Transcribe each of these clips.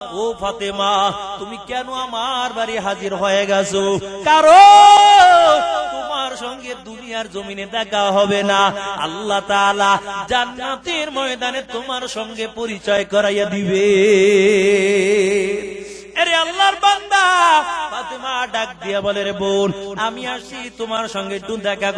ও ফাতেমা, তুমি কেন আমার বাড়ি হাজির হয়ে গেছো? কারণ তোমার সঙ্গে দুনিয়ার জমিনে দেখা হবে না। আল্লাহ তাআলা জান্নাতের ময়দানে তোমার সঙ্গে পরিচয় করাইয়া দিবে। আমি একটু দেখা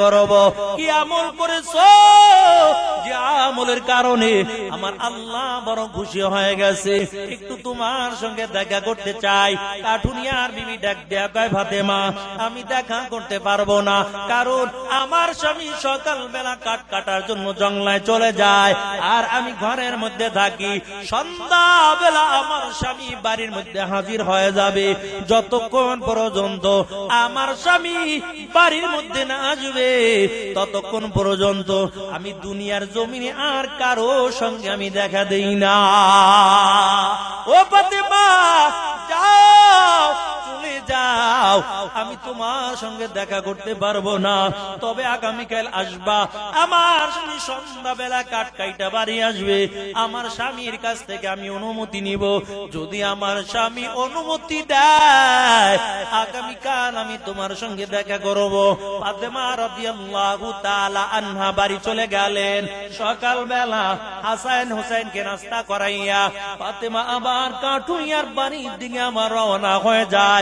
তোমার সঙ্গে দেখা করতে চাই। কাঠুনিয়ার বিবি ডাক দেয়া কয়, ফাতেমা, আমি দেখা করতে পারব না। কারণ আমার স্বামী সকাল বেলা কাঠ কাটার জন্য জঙ্গলায় চলে যায়। আর আমি ঘরের মধ্যে থাকি। সন্ধ্যা বেলা আমার স্বামী বাড়ির মধ্যে হাজির হয়ে যাবে। যতক্ষণ পর্যন্ত আমার স্বামী বাড়ির মধ্যে না আসবে, ততক্ষণ পর্যন্ত আমি দুনিয়ার জমিনে আর কারও সঙ্গে আমি দেখা দেই না। ও ফাতেমা, যাও। চলে যাও। আমি তোমার সঙ্গে দেখা করতে পারব না। তবে আগামীকাল আসবা। আমার সন্ধ্যাবেলা কাঠ কাইটা বাড়ি আসবে। আমার স্বামীর কাছ থেকে আমি অনুমতি নিব। যদি আমার স্বামী অনুমতি দেয়, আগামীকাল আমি তোমার সঙ্গে দেখা করব। বাড়ি চলে গেলেন। সকালবেলা হাসান হোসেনকে নাস্তা করাইয়া ফাতেমা আবার কাঠুইয়ার বাড়ির দিকে আমার রওনা হয়ে যায়।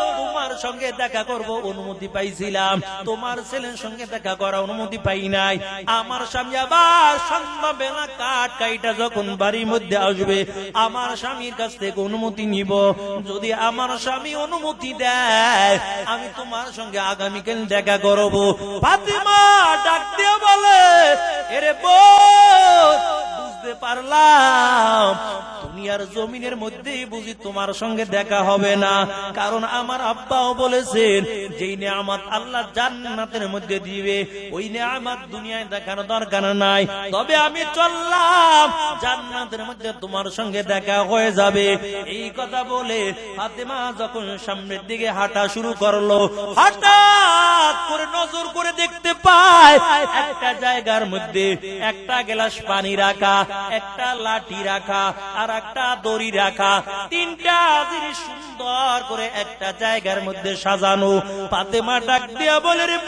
সঙ্গে দেখা করব, অনুমতি পাইছিলাম। তোমার ছেলের সঙ্গে দেখা করা অনুমতি পাই নাই। আমার স্বামী আবার সন্ধ্যা বেলা কাঠ কাইটা যখন বাড়ির মধ্যে আসবে, আমার স্বামীর কাছ থেকে অনুমতি নিব। যদি আমার স্বামী অনুমতি দেয়, আমি তোমার সঙ্গে আগামীকাল দেখা করব। ফাতিমা ডাক দিয়ে বলে, এরে বুঝতে পারলাম। দুনিয়ার জমিনের মধ্যেই বুঝি তোমার সঙ্গে দেখা হবে না। কারণ আমার আব্বাও বলেছেন, যেই নেয়ামত আল্লাহ জান্নাতের মধ্যে দিবে, ওই নেয়ামত দুনিয়ায় দেখানো দরকার নাই। তবে আমি চললাম, জান্নাতের মধ্যে তোমার সঙ্গে দেখা হয়ে যাবে। এই কথা বলে ফাতেমা যখন সামনের দিকে হাঁটা শুরু করল, হঠাৎ করে নজর করে দেখতে পায়, একটা জায়গার মধ্যে একটা গ্লাস পানি রাখা, একটা লাঠি রাখা, আর একটা দড়ি রাখা, তিনটা জিনিস সুন্দর করে একটা জায়গার মধ্যে সাজানো। ফাতেমা ডাক দিয়া বলে, রে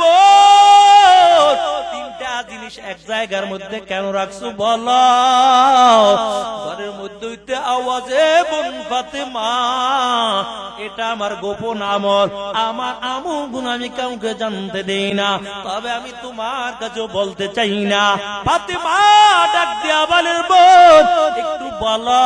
তিনটা জিনিস এক জায়গার মধ্যে কেন রাখছো বল? এটা আমার গোপন গুণ আমি কাউকে জানতে দেই না, তবে আমি তোমার কাছে বলতে চাই না। ফাতেমা একটু বলো।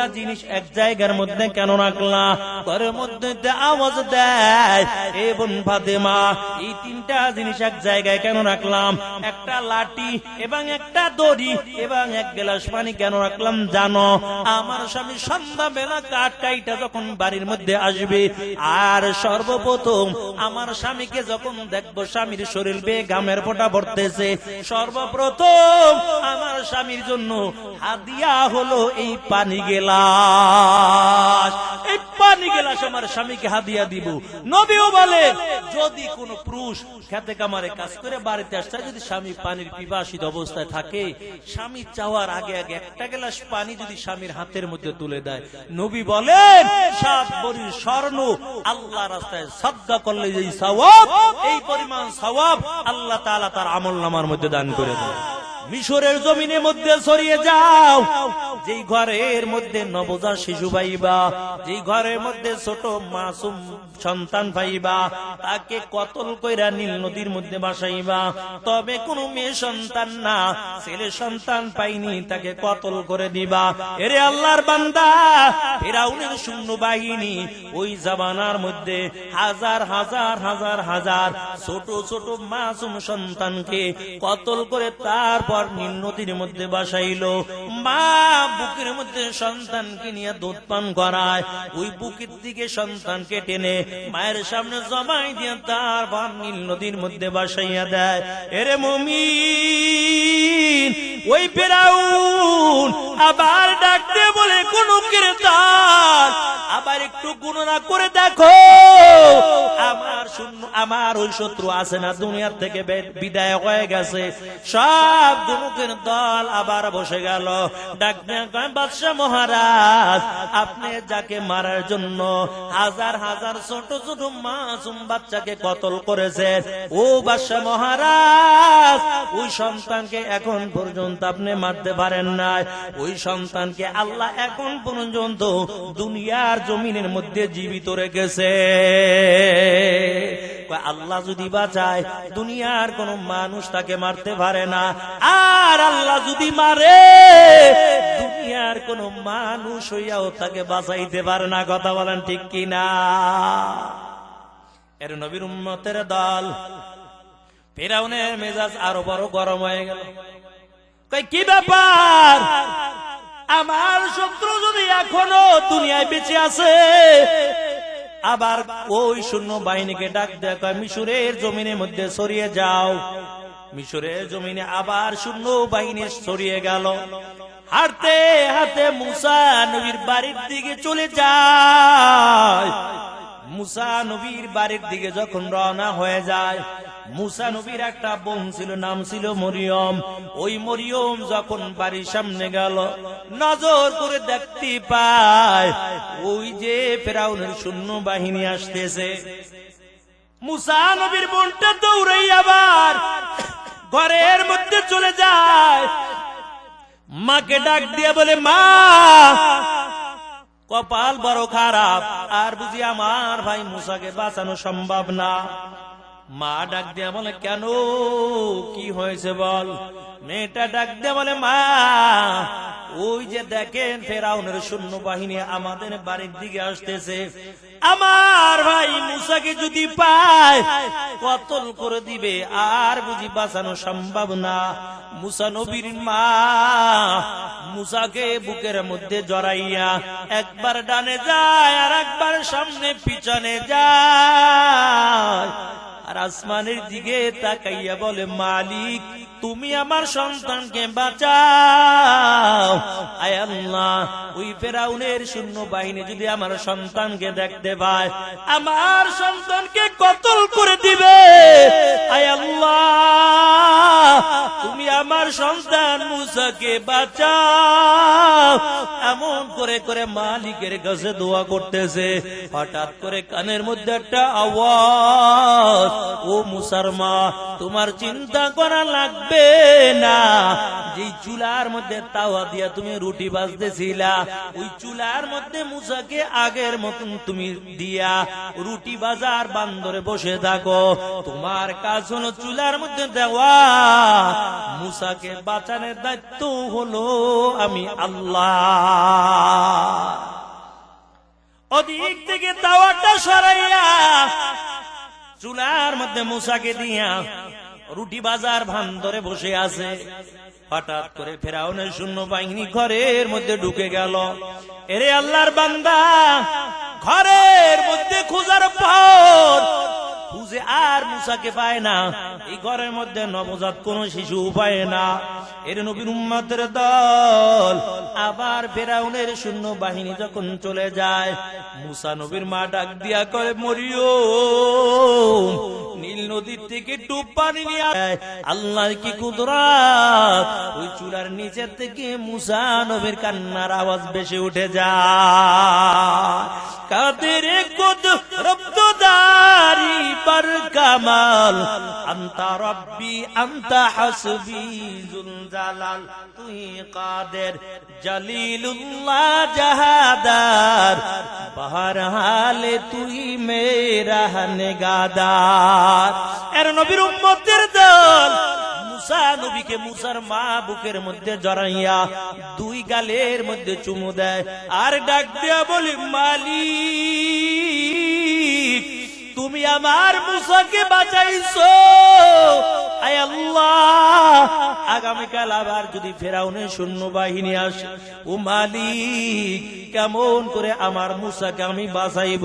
তিনটা জিনিস এক জায়গার মধ্যে কেন রাখলা? ঘরের মধ্যে আওয়াজ দেয় ফাতেমা, এই তিনটা জিনিস এক জায়গায় কেন রাখলাম? একটা লাঠি এবং একটা দড়ি এবং এক গ্লাস পানি কেন রাখলাম জানো? আমার স্বামী সন্ধ্যা বেলা কাঠ কাইটা যখন বাড়ির মধ্যে আসবে, আর সর্বপ্রথম আমার স্বামীকে যখন দেখব স্বামীর শরীর বেয়ে গামের ফোঁটা সর্বপ্রথম আমার স্বামীর জন্য হাদিয়া হলো এই পানি গেলাস। এই পানি গেলাস আমার স্বামীকে হাদিয়া দিব। নবীও বলে যদি কোন পুরুষ খেতে কামারে কাজ করে বাড়িতে আসতে যদি স্বামী পানির পিপাসিত অবস্থায় থাকে স্বামী চাওয়ার আগে আগে একটা গ্লাস পানি যদি স্বামীর হাতের মধ্যে তুলে দেয়। নবী বলেন সাত বড়ির স্বর্ণ আল্লাহ রাস্তায় সদ্গা করলে যে সওয়াব এই পরিমাণ সওয়াব আল্লাহ তাআলা তার আমল নামার মধ্যে দান করে দেয় মিশরের জমিনের মধ্যে ছড়িয়ে যাও। যেই ঘরের মধ্যে নবজাত শিশু পাইবা, যেই ঘরের মধ্যে ছোট মাসুম সন্তান পাইবা, তাকে কতল কইরা নীল নদীর মধ্যে বাসাইবা। তবে কোনো মেয়ে সন্তান না, ছেলে সন্তান পাইনি, তাকে কতল করে দিবা। এরে আল্লাহর বান্দা, ফেরাউনের শূন্য বাহিনী, ওই জামানার মধ্যে হাজার হাজার হাজার হাজার ছোট ছোট মাসুম সন্তানকে কতল করে তারপর নীল নদীর মধ্যে বাসাইল। মা বুকের মধ্যে সন্তানকে নিয়ে দুধ পান করায়। ওই বুকের দিকে সন্তানকে টেনে মায়ের সামনে জমাই দিয়ে তারপর নীল নদীর মধ্যে বাসাইয়া দেয়। এরে মমি ওই ফেরাউন আবার ডাকতে বলে কোন ক্রেতার আবার একটু গণনা করে দেখো। আমার শূন্য আমার ওই শত্রু আছে না, দুনিয়ার থেকে বিদায় হয়ে গেছে। সব দুমুখের দল আবার বসে গেল। মহারাজ, আপনি যাকে মারার জন্য হাজার হাজার ছোট ছোট মাসুম বাচ্চাকে কতল করেছেন? ও বাদশাহ মহারাজ, ওই সন্তানকে এখন পর্যন্ত আপনি মারতে পারেন নাই। ওই সন্তানকে আল্লাহ এখন পর্যন্ত দুনিয়ার জমিনের মধ্যে জীবিত রেখেছে। আল্লাহ যদি বাঁচায়, দুনিয়ার কোন মানুষ তাকে মারতে পারে না। আর আল্লাহ যদি মারে, দুনিয়ার কোন মানুষ হইয়াও তাকে বাঁচাইতে পারে না। কথা বলেন ঠিক কিনা? এর নবীর উম্মতের দল ফেরাউনের মেজাজ আরও বড় গরম হয়ে গেল। কি ব্যাপার? আমার শত্রু যদি এখনও দুনিয়ায় বেঁচে আছে, আবার ওই শূন্য বাহিনীকে ডাক দেখ মিশরের জমিনের মধ্যে সরিয়ে যাও। মিশরের জমিনে আবার শূন্য বাহিনী সরিয়ে গেল। হাতে হাতে মুসা নবীর বাড়ির দিকে চলে যায়। মুসা নবীর বাড়ির দিকে যখন রওনা হয়ে যায়, মুসা নবীর একটা বোন ছিল, নাম ছিল মরিয়ম। ওই মরিয়ম যখন বাড়ির সামনে গেল, নজর করে দেখতে পায়, ওই যে ফেরাউনের শূন্য বাহিনী আসতেছে। মুসা নবীর বোনটা দৌড়াই আবার ঘরের মধ্যে চলে যায়। মাকে ডাক দিয়ে বলে, মা কপাল বড় খারাপ আর বুঝি আমার ভাই মুসাকে বাঁচানো সম্ভব না। মা ডাক দিয়ে বলে, কেন? কি হয়েছে বল? মেয়েটা ডাক দিয়ে বলে, মা, ওই যে দেখেন ফেরাউনের শূন্য বাহিনী আমাদের বাড়ির দিকে আসতেছে। আমার ভাই মুসাকে যদি পায়, কতল করে দিবে, আর বুঝি বাঁচানো সম্ভব না। মুসা নবীর মা মুসাকে বুকের মধ্যে জড়াইয়া একবার ডানে যায় আর একবার সামনে পিছনে যায়। আসমানের দিকে তাকাইয়া বলে, মালিক, তুমি আমার সন্তানকে বাঁচাও। আয় আল্লাহ, ওই ফেরাউনের শূন্য বাহিনী যদি আমার সন্তানকে দেখতে পায়, আমার সন্তানকে কতল করে দিবে? আয় আল্লাহ, তুমি আমার সন্তান মুসাকে বাঁচাও। এমন করে করে মালিকের কাছে দোয়া করতেছে। হঠাৎ করে কানের মধ্যে একটা আওয়াজ ও মুসার মা তোমার চিন্তা করা লাগবে না। যে চুলার মধ্যে তাওয়া দিয়া তুমি রুটি বাজতেছিলা, ওই চুলার মধ্যে মুসাকে আগের মতন তুমি দিয়া রুটি বাজার বান্দরে বসে থাকো। তোমার কাজ হলো চুলার মধ্যে দেওয়া। মুসাকে বাঁচানোর দায়িত্ব হলো আমি আল্লাহ। অধিক থেকে তাওয়াটা সরাইয়া চুলার মধ্যে মুসাকে দিয়া রুটি বাজার ভান ধরে বসে আছে। হঠাৎ করে ফেরাউনের শূন্য বাহিনী ঘরের মধ্যে ঢুকে গেল। এরে আল্লাহর বান্দা, ঘরের মধ্যে খোঁজার পর খুঁজে আর মুসাকে পায় না। এই ঘরের মধ্যে নবজাত কোন শিশু পায় না। এর নবীর উম্মাদের দল আবার ফেরাউনের শূন্য বাহিনী যখন চলে যায়, মুসা নবীর মা ডাক দিয়া করে মরিও নীল নদীর থেকে টুপ পানি নিয়ে আয়। আল্লাহর কি কুদরাত? ওই চুলার নিচের থেকে মুসা নবীর কান্নার আওয়াজ বেশি উঠে যায়। কাদের কুদ রব্দদারি আনবার কামাল আন্তা রব্বি আন্তা হাসবি জুল তুই কাদের জলিলুল্লাহ জাহাদার বাহার হালে তুই মেরা নেগাদার এর নবীর উম্মতের দল মুসা নবীকে মুসার মা বুকের মধ্যে জড়াইয়া দুই গালের মধ্যে চুমু দেয় আর ডাক দিয়া বলি মালিক তুমি আমার মুসাকে বাঁচাইছো। আয় আল্লাহ। আগামীকাল আবার যদি ফেরাউনের সৈন্য বাহিনী আসে, ও মালিক, কেমন করে আমার মুসাকে আমি বাঁচাইব?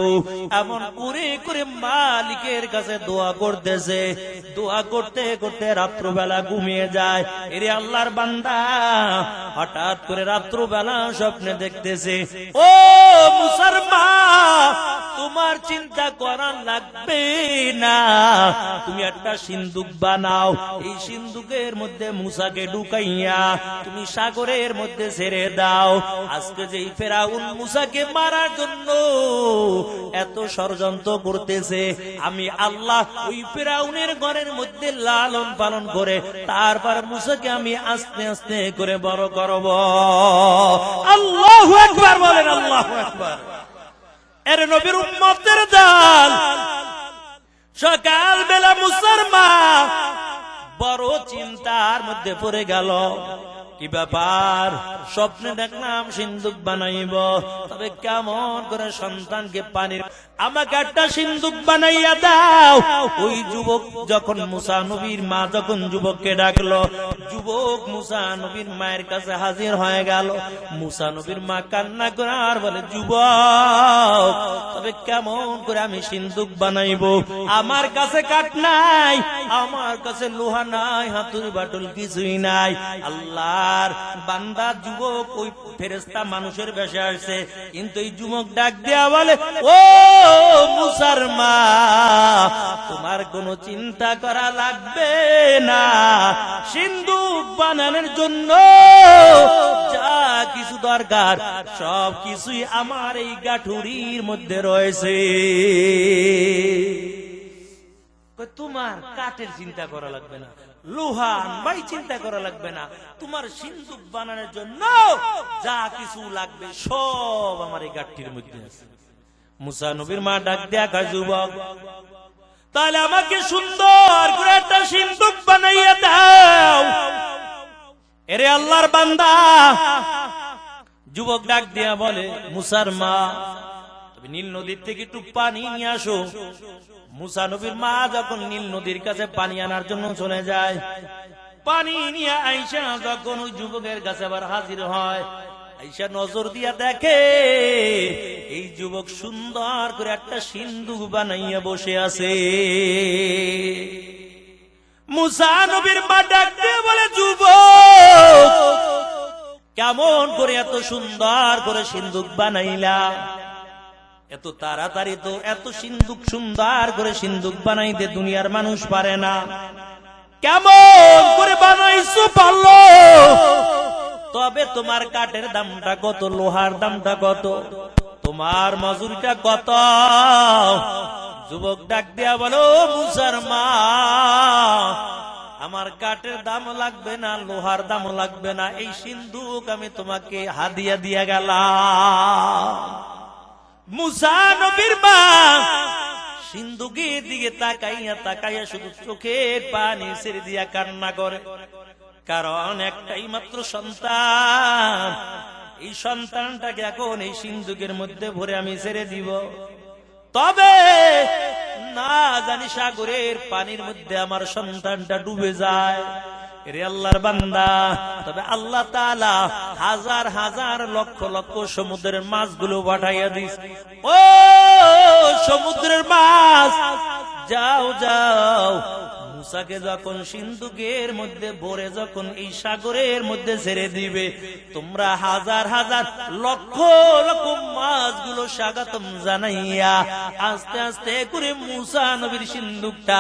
এমন করে করে মালিকের কাছে দোয়া করতেছে। দোয়া করতে করতে রাত্রবেলা ঘুমিয়ে যায়। এরে আল্লাহর বান্দা, হঠাৎ করে রাত্রবেলা স্বপ্নে দেখতেছে, ও মুসার মা তোমার চিন্তা করার লাগবে না। তুমি একটা সিন্দুক বানাও। এই সিন্দুকের মধ্যে মুসাকে ঢুকাইয়া তুমি সাগরের মধ্যে ছেড়ে দাও। আজকে যেই ফেরাউন মুসাকে মারার জন্য এত ষড়যন্ত্র করতেছে, আমি আল্লাহ ওই ফেরাউনের ঘরের মধ্যে লালন পালন করে তারপর মুসাকে আমি আস্তে আস্তে করে বড় করব। আল্লাহ একবার বলেন, আল্লাহ একবার এর নবীর উম্মতের দল সকাল বেলা মুসলমান বড় চিন্তার মধ্যে পড়ে গেল। কি ব্যাপার, স্বপ্নে দেখলাম সিন্দুক বানাইব। তবে কেমন করে সন্তানকে পানির আমাকে একটা সিন্দুক বানাইয়া দাও। ওই যুবক যখন মুসা নবীর মা যখন যুবককে ডাকলো, যুবক মুসা নবীর মায়ের কাছে হাজির হয়ে গেল। মুসা নবীর মা কান্না করে আর বলে, যুবক, তবে কেমন করে আমি সিন্দুক বানাইব? আমার কাছে কাঠ নাই, আমার কাছে লোহা নাই হাতুর বাটুল কিছুই নাই। আল্লাহর বান্দা, যুবক, ওই ফেরেস্তা মানুষের বেশে আসছে। কিন্তু এই যুবক ডাক দেয়া বলে, ও মুসার মা তোমার কোনো চিন্তা করা লাগবে না। সিন্ধু বানানোর জন্য যা কিছু দরকার, সব কিছুই আমার এই গাঠুরির মধ্যে রয়েছে। তোমার কাঠের চিন্তা করা লাগবে না লোহা ভাই চিন্তা করা লাগবে না, তোমার সিন্ধুক বানানোর জন্য যা কিছু লাগবে সব আমার এই গাঠটির মধ্যে আছে। মুসা নবীর মা ডাক কয়, যুবক, তাহলে আমাকে সুন্দর করে একটা সিন্ধুক বানাইয়া দাও। এরে আল্লাহর বান্দা, যুবক ডাক দিয়া বলে, মুসার মা তুমি নীল নদীর থেকে একটু পানি নিয়ে আসো। মুসা নবীর মা যখন নীল নদীর কাছে পানি আনার জন্য চলে যায়, পানি নিয়ে আইসা যখন ওই যুবকের কাছে আবার হাজির হয় আইসা নজর দিয়া দেখে, এই যুবক সুন্দর করে একটা সিন্ধুক বানাইয়া বসে আছে। মুসা নবীর বলে, যুবক, কেমন করে এত সুন্দর করে সিন্ধুক বানাইলা? এত তাড়াতাড়ি তো এত সিন্ধুক সুন্দর করে সিন্ধুক বানাইতে দুনিয়ার মানুষ পারে না। কেমন করে বানাইছো পারল? তবে তোমার কাঠের দামটা কত, লোহার দামটা কত? তোমার মজুরিটা কত? যুবক ডাক দিয়া বলো, মুসার মা, আমার কাঠের দাম লাগবে না, লোহার দাম লাগবে না। এই সিন্ধুক আমি তোমাকে হাদিয়া দিয়া গেলাম। মুসা নবীর মা সিন্ধুকের দিকে তাকাইয়া তাকাইয়া শুধু চোখের পানি ছেড়ে দিয়া কান্না করে। কারণ একটাই মাত্র সন্তান। এই সন্তানটাকে এখন এই সিন্ধুকের মধ্যে ভরে আমি ছেড়ে দিব। তবে না জানি সাগরের পানির মধ্যে আমার সন্তানটা ডুবে যায়। বান্দা, তবে আল্লাহ হাজার হাজার লক্ষ লক্ষ সমুদ্রের মাছগুলো পাঠাইয়া দিস। ও সমুদ্রের মাছ, যাও যাও। মুসাকে যখন সিন্ধুকের মধ্যে, ভরে যখন এই সাগরের মধ্যে ছেড়ে দিবে, তোমরা হাজার হাজার লক্ষ লক্ষ মাছগুলো স্বাগতম জানাইয়া, আস্তে আস্তে করে মুসা নবীর সিন্ধুকটা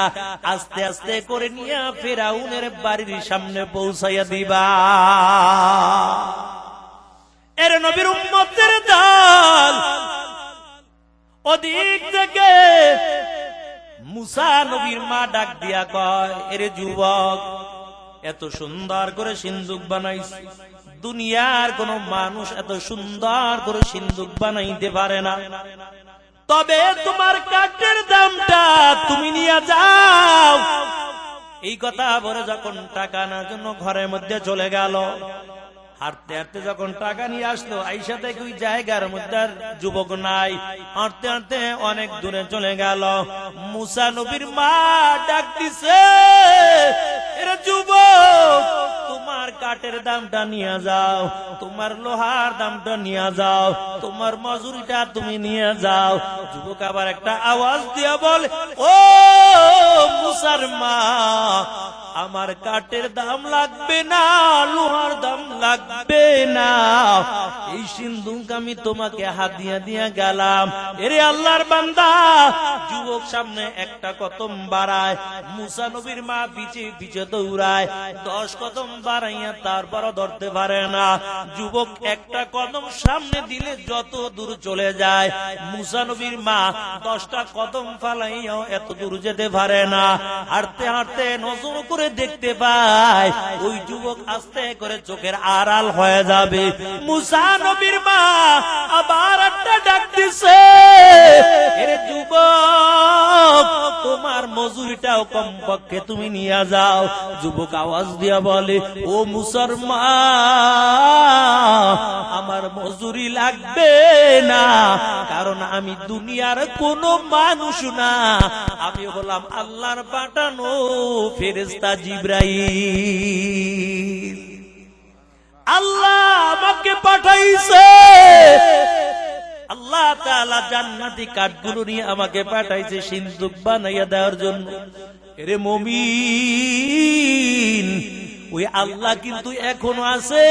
আস্তে আস্তে করে নিয়ে ফেরাউনের বাড়ির সামনে পৌঁছাইয়া দিবা। এর নবীর উম্মতের দল ওদিক থেকে মুসা নবীর মা ডাক দিয়া কয়, এরে যুবক, এত সুন্দর করে সিন্দুক বানাইছি দুনিয়ার কোন মানুষ এত সুন্দর করে সিন্দুক বানাইতে পারে না। তবে তোমার কাঠের দামটা তুমি নিয়ে যাও। এই কথা বলে যখন টাকা আনার জন্য ঘরের মধ্যে চলে গেল। হাঁটতে হাঁটতে যখন টাকা নিয়ে আসলো, আইসা থেকে ওই জায়গার মধ্যে যুবক নাই। হাঁটতে হাঁটতে অনেক দূরে চলে গেল। মুসা নবীর মা ডাক দিছে তোমার কাঠের দামটা নিয়ে যাও, তোমার লোহার দামটা নিয়ে যাও, তোমার মজুরিটা তুমি নিয়ে যাও। যুবক আবার একটা আওয়াজ দিয়া বল, ও মুসার মা আমার কাঠের দাম লাগবে না, লোহার দাম লাগবে না। এই সিন্ধুক আমি তোমাকে হাত দিয়া দিয়া গেলাম। এরে আল্লাহর বান্দা, যুবক সামনে একটা কদম বাড়ায়, মুসা নবীর মা পিছে পিছে দৌড়ায়, দশ কদম বাড়াইয়া তারপরও ধরতে পারে না। যুবক একটা কদম সামনে দিলে যত দূর চলে যায়, মুসা নবীর মা দশটা কদম ফালাইয়াও এত দূর যেতে পারে না। হাঁটতে হাঁটতে নজর করে দেখতে পায় ওই যুবক আস্তে করে চোখের আড়াল হয়ে যাবে। মুসা নবীর মা আবার একটা ডাক এরে যুবক, তোমার মজুরিটাও কমপক্ষে তুমি নিয়ে যাও। যুবক আওয়াজ দিয়া বলে, ও মুসলমান, আমার মজুরি লাগবে না, কারণ আমি দুনিয়ার কোন মানুষ না। আমি হলাম আল্লাহর পাঠানো ফেরেস্তা জিব্রাইল। আল্লাহ আমাকে পাঠাইছে। আল্লাহ জান্নাতি কাঠগুলো নিয়ে আমাকে পাঠাইছে সিন্দুক বানাইয়া দেওয়ার জন্য। এরে মমিন, ওই আল্লাহ কিন্তু এখনও আছে।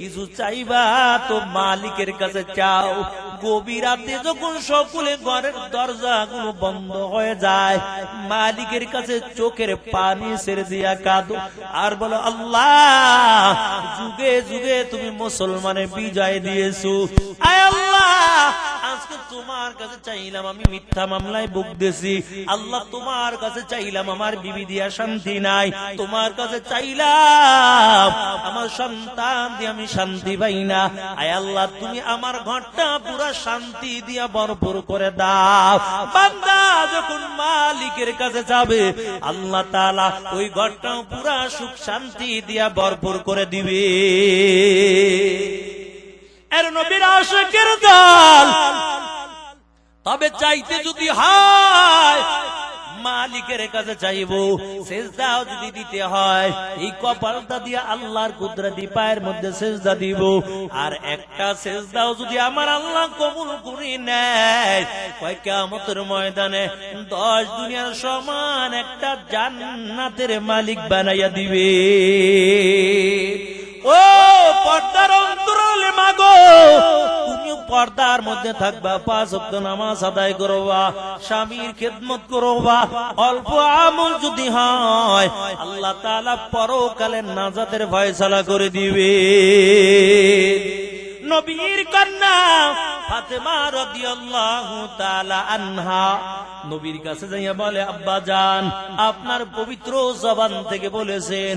কিছু চাইবা তো মালিকের কাছে চাও। গভীর রাতে যখন সকলে ঘরের দরজা গুলো বন্ধ হয়ে যায়, মালিকের কাছে চোখের পানি ছেড়ে দিয়া কাঁদো। আর বলো, আল্লাহ, যুগে যুগে তুমি মুসলমানের বিজয় দিয়েছ। আজকে তোমার কাছে চাইলাম আমি মিথ্যা মামলায় বুক দিয়েছি। আল্লাহ তোমার কাছে চাইলাম আমার বিবি দিয়া শান্তি নাই। তোমার কাছে চাইলাম আমার সন্তান দিয়ে আমি শান্তি পাই না। আয় আল্লাহ, তুমি আমার ঘরটা পুরা শান্তি দিয়া ভরপুর করে দাও। বান্দা যখন মালিকের কাছে যাবে, আল্লাহ তাআলা ওই ঘরটাও পুরা সুখ শান্তি দিয়া ভরপুর করে দিবে। এর নবীর আশেকের দল। তবে চাইতে যদি হয় মালিকের কাছে চাইব, সেজদাও যদি দিতে হয়, এই কপালটা দিয়ে আল্লাহর কুদরতি পায়ের মধ্যে সেজদা দিব। আর একটা সেজদাও যদি আমার আল্লাহ কবুল করে নেয়, কয় কিয়ামতের ময়দানে দশ দুনিয়ার সমান একটা জান্নাতের মালিক বানাইয়া দিবে। ও পর্দার অন্তরালে, মাগো তুমি পর্দার মধ্যে থাকবা, পাঁচ অক্ট নামাজ আদায় করবা, স্বামীর খেদমত করবা অল্প আমল যদি হয়, আল্লাহ তাআলা পরকালে নাজাতের ফয়সালা করে দিবে। নবীর কন্যা আপনার পবিত্র জবান থেকে বলেছেন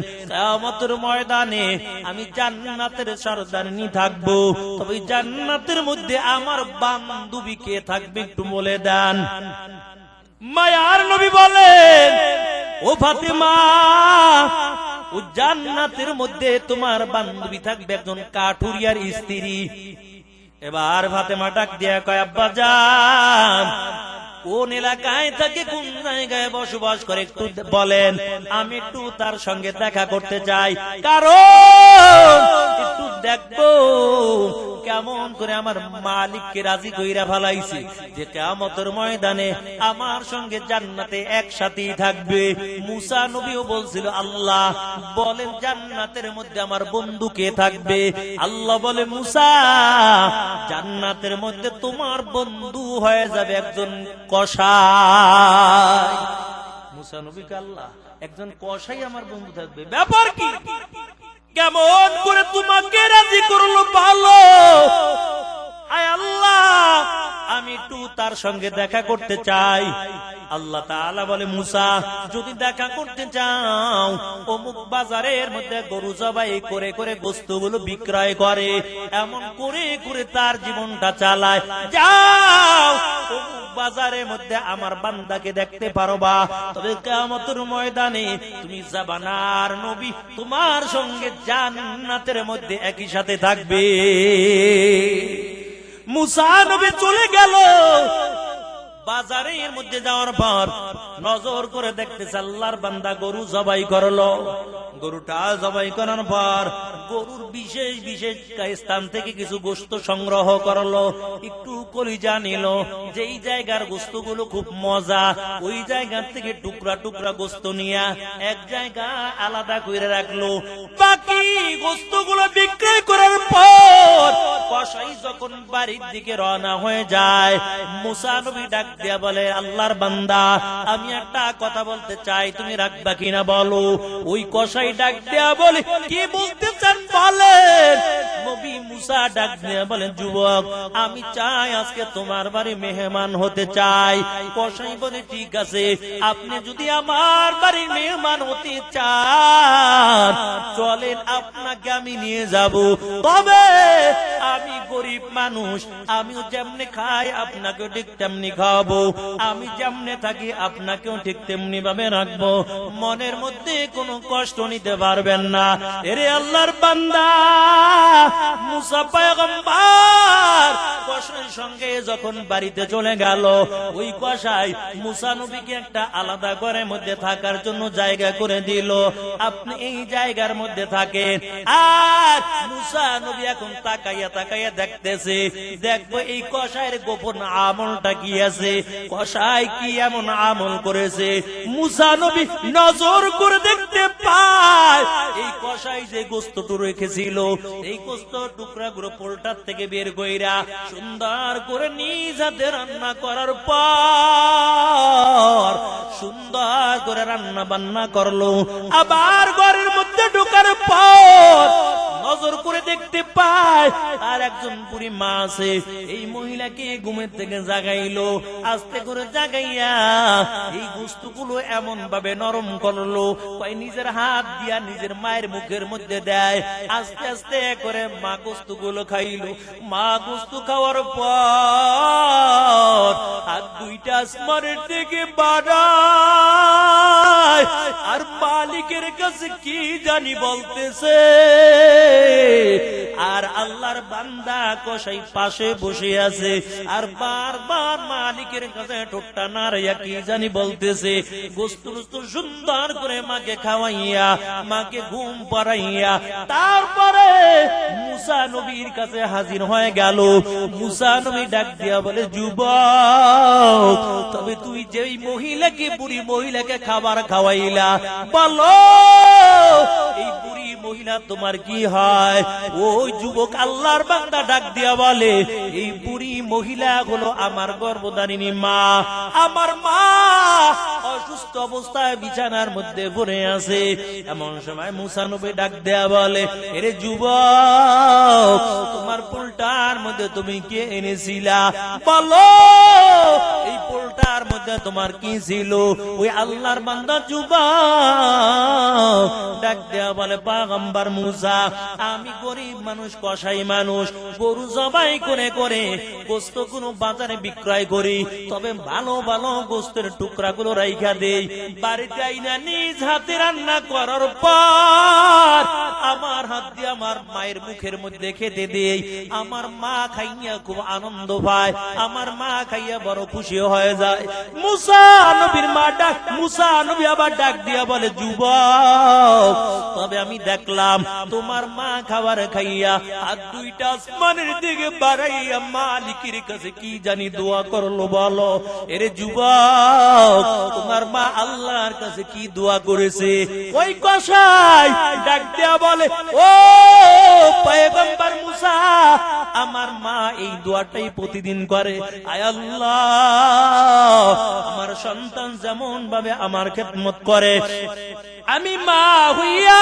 ময়দানে আমি জান্নাতের সরদারনি থাকব। তবে জান্নাতের মধ্যে আমার বান্ধবী কে থাকবে একটু বলে দেন। মায়ার নবী বলে ও ফাতেমা, ও জান্নাতের মধ্যে তোমার বান্ধবী থাকবে একজন কাঠুরিয়ার স্ত্রী। এবার ফাতেমা ডাক দিয়া কয়, আব্বা যান। কোন এলাকায় থাকে কোন জায়গায় বসবাস করে একটু বলেন। আমি একটু তার সঙ্গে দেখা করতে চাই। কারণ একটু দেখব কেমন করে আমার মালিককে রাজি কইরা ফেলাইছি যে কেমতের ময়দানে আমার সঙ্গে জান্নাতে একসাথেই থাকবে। মুসা নবীও বলছিল, আল্লাহ বলেন জান্নাতের মধ্যে আমার বন্ধু কে থাকবে? আল্লাহ বলে, মুসা, জান্নাতের মধ্যে তোমার বন্ধু হয়ে যাবে একজন কষাই মুসা নবীকে আল্লাহ, একজন কষাই আমার বন্ধু থাকবে। ব্যাপার কি? কেমন করে তোমাকে রাজি করল ভালো? আয় আল্লাহ, আমি একটু তার সঙ্গে দেখা করতে চাই। আল্লাহ তাআলা বলে, মুসা, যদি দেখা করতে চাও, অমুক বাজারের মধ্যে গরু জবাই করে করে বস্তুগুলো বিক্রয় করে, এমন করে করে তার জীবনটা চালায়। যাও বাজারের মধ্যে আমার বান্দাকে দেখতে পারবা তবে কেমতের ময়দানে তুমি জাবানার নবী, তোমার সঙ্গে জান্নাতের মধ্যে একই সাথে থাকবে। মুসা চলে গেল। বাজারের মধ্যে যাওয়ার পর নজর করে দেখতেছে আল্লাহর বান্দা গরু জবাই করল। গরুটা জবাই করার পর গরুর বিশেষ বিশেষ স্থান থেকে কিছু গোস্ত সংগ্রহ করল। একটু কলিজা নিল। যেই জায়গার গোস্তগুলো খুব মজা, ওই জায়গা থেকে টুকরা টুকরা গোস্ত নিয়ে এক জায়গা আলাদা করে রাখল। বাকি গোস্তগুলো বিক্রয় করার পর কসাই যখন বাড়ির দিকে রওনা হয়ে যায়, মুসা নবী ডাক দিয়া বলে, আল্লাহর বান্দা, আমি একটা কথা বলতে চাই, তুমি রাখবা কিনা বলো? ওই কসাই ডাক দিয়া বলে, কি বলতে চান মুসা ডাক দিয়া বলেন, যুবক, আমি চাই আজকে তোমার বাড়ি মেহমান হতে চাই। কসাই বলে, ঠিক আছে, আপনি যদি আমার বাড়ির মেহমান হতে চান, চলেন আপনাকে আমি নিয়ে যাব। তবে আমি গরিব মানুষ, আমিও যেমনি খাই, আপনাকেও ঠিক তেমনি খাওয়াবো। আমি যেমনে থাকি, আপনাকেও ঠিক তেমনি ভাবে রাখব। মনের মধ্যে কোনো কষ্ট নিতে পারবেন না। এরে আল্লাহর বান্দা সঙ্গে যখন বাড়িতে চলে গেল, ওই একটা আলাদা ঘরের মধ্যে থাকার জন্য জায়গা করে দিল। আপনি এই জায়গার মধ্যে থাকেন। আর এখন তাকাইয়া তাকাইয়া দেখতেছে, দেখব এই কষাইয়ের গোপন আমলটা কি আছে কষাই কি এমন আমল করেছে। মুসা নবী নজর করে দেখতে পায়। এই কষাই যে গোস্তটু রেখেছিল, এই গোস্ত টুকরা গুলো পোলটার থেকে বের কইরা সুন্দর করে নিজ হাতে রান্না করার পর সুন্দর করে রান্না বান্না করল। আবার ঘরের মধ্যে ঢুকার পর নজর করে দেখতে পায়। আর একজন বুড়ি মা আছে, এই মহিলাকে ঘুমের থেকে জাগাইলো, আস্তে করে জাগাইয়া এই বস্তুগুলো এমন ভাবে নরম করল নিজের হাত দিয়া নিজের মায়ের মুখের মধ্যে দেয়, আস্তে আস্তে করে মা বস্তুগুলো খাইলো। মা বস্তু খাওয়ার পর আর দুইটা আসমানের দিকে বাড়ায়। আর মালিকের কাছে কি জানি বলতেছে আর আল্লাহর বান্দা কসাই পাশে বসে আছে। আর বারবার মালিকের কাছে ঠোঁটটা নাড়াইয়া কি জানি বলতেছে, গোস্ত সুন্দর করে মাকে খাওয়াইয়া, মাকে ঘুম পাড়াইয়া। তারপরে মুসা নবীর কাছে হাজির হয়ে গেল। মুসা নবী ডাক দিয়া বলে, যুবক, তবে তুই যেই মহিলাকে, বুড়ি মহিলাকে খাবার খাওয়াইলা, বলো, এই বুড়ি মহিলা তোমার কি হয়? ওই যুবক আল্লাহর বান্দা ডাক দিয়া বলে, এই বুড়ি মহিলা হলো আমার গর্ভধারিণী মা। আমার মা অসুস্থ অবস্থায় বিছানার মধ্যে পড়ে আছে। এমন সময় মুসানবে ডাক দেয়া বলে, এরে যুবক, তোমার পোলটার মধ্যে তুমি কে এনেছিলা? বলো, এই পোলটার মধ্যে তোমার কি ছিল? ওই আল্লাহর বান্দা যুবক ডাক দেয়া বলে, পাগম্বার মুসা আমি গরিব মানুষ, কসাই মানুষ, গরু জবাই করে করে গোস্ত কোনো বাজারে বিক্রয় করি। তবে ভালো ভালো গোস্তের টুকরা গুলো রাইখা দেই। বাড়িতে আইনা নিজ হাতে রান্না করার পর আমার হাত দিয়ে আমার মায়ের মুখের মধ্যে খেতে দেই। আমার মা খাইয়া খুব আনন্দ পায়। আমার মা খাইয়া বড় খুশি হয়ে যায়। মুসা নবীর মা ডাক, মুসা নবী আবার ডাক দিয়া বলে, যুবক, তবে আমি দেখলাম তোমার মা খাবার খাইয়া আর দুইটা আসমানের দিকে বাড়াইয়া মালিকের কাছে কি জানি দোয়া করল বলো? এরে যুবক, তোমার মা আল্লাহর কাছে কি দোয়া করেছে? ওই কষাই ডাক দিয়া বলে, ও পয়গম্বর মুসা, আমার মা এই দোয়াটাই প্রতিদিন করে। আয় আল্লাহ, আমার সন্তান যেমন ভাবে আমার খেদমত করে। আমি মা হইয়া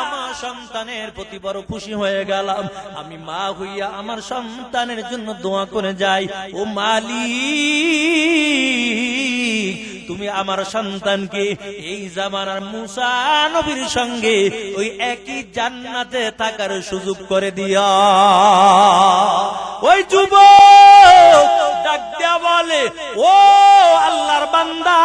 আমার সন্তানের প্রতি বড় খুশি হয়ে গেলাম। আমি মা হইয়া আমার সন্তানের জন্য দোয়া করে যাই। ও মালিক, তুমি আমার সন্তানকে এই জামানার মুসা নবীর সঙ্গে ওই একই জান্নাতে থাকার সুযোগ করে দিয়া। ওই দেয়া বলে, ও আল্লাহর বান্দা,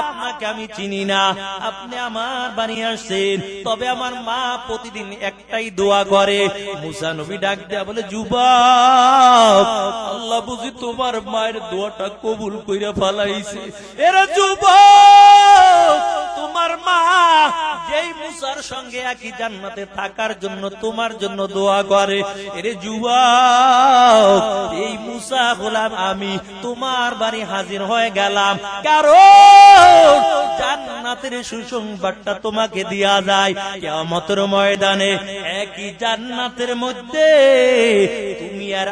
আপনাকে আমি চিনি না। আপনি আমার বাড়ি আসছেন। তবে আমার মা প্রতিদিন একটাই দোয়া করে। মুসা নবী ডাক দেয়া বলে, যুবক, আল্লাহ বুঝি তোমার মায়ের দোয়াটা কবুল কইরা ফালাইছে। এরা যুবক, তোমার মা যেই মুসার সঙ্গে একই জান্নাতে থাকার জন্য তোমার জন্য দোয়া করে। এরে যুবক, এই মুসা হলাম আমি। তোমার বাড়ি হাজির হয়ে গেলাম। কারণ জান্নাতের সুসংবাদটা তোমাকে দেয়া যায়। কেমতর ময়দানে একই জান্নাতের মধ্যে তুমি আর